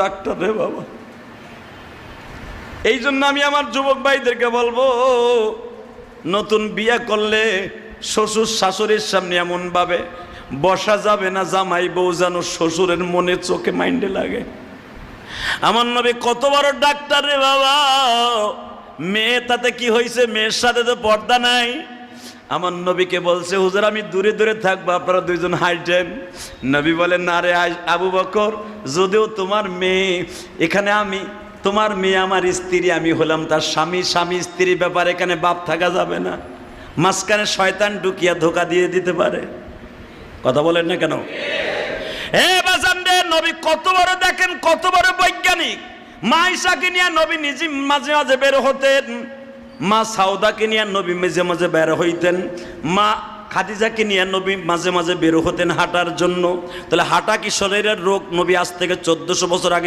Doctor রে বাবা। এই জন্য আমি আমার যুবক ভাইদেরকে বলব, নতুন বিয়ে করলে শ্বশুর শাশুড়ির সামনে এমন ভাবে বসা যাবে না, জামাই বউ যেন শ্বশুরের মনে চোখে মাইন্ডে লাগে। আমার নবী কত বড় ডাক্তার রে বাবা। মেয়ে তাতে কি হয়েছে? মেয়ের সাথে তো পর্দা নাই। আমার নবীকে বলছে, হুজুর, আমি দূরে দূরে থাকব, আপনারা দুইজন হাইটেন নবী বলেন, না রে আবু বকর, যদিও তোমার মেয়ে, এখানে আমি, তোমার মেয়ে আমার স্ত্রী, আমি হলাম তার স্বামী স্বামী স্ত্রীর ব্যাপারে এখানে বাপ থাকা যাবে না। মাঝখানে শয়তান ঢুকিয়া ধোকা দিয়ে দিতে পারে। কথা বলেন না কেন? হে বাজান রে, নবী কত বড় দেখেন, কত বড় বৈজ্ঞানিক। মা ঈশাকে নিয়ে নবী নিজে মাঝে মাঝে বের হতেন। মা সাউদাকে নিয়ে নবী মাঝে মাঝে বের হইতেন। মা খাদিজাকে নিয়ে নবী মাঝে মাঝে বের হতেন হাঁটার জন্য। তাহলে হাঁটা কি শরীরের রোগ? নবী আজ থেকে চোদ্দশো বছর আগে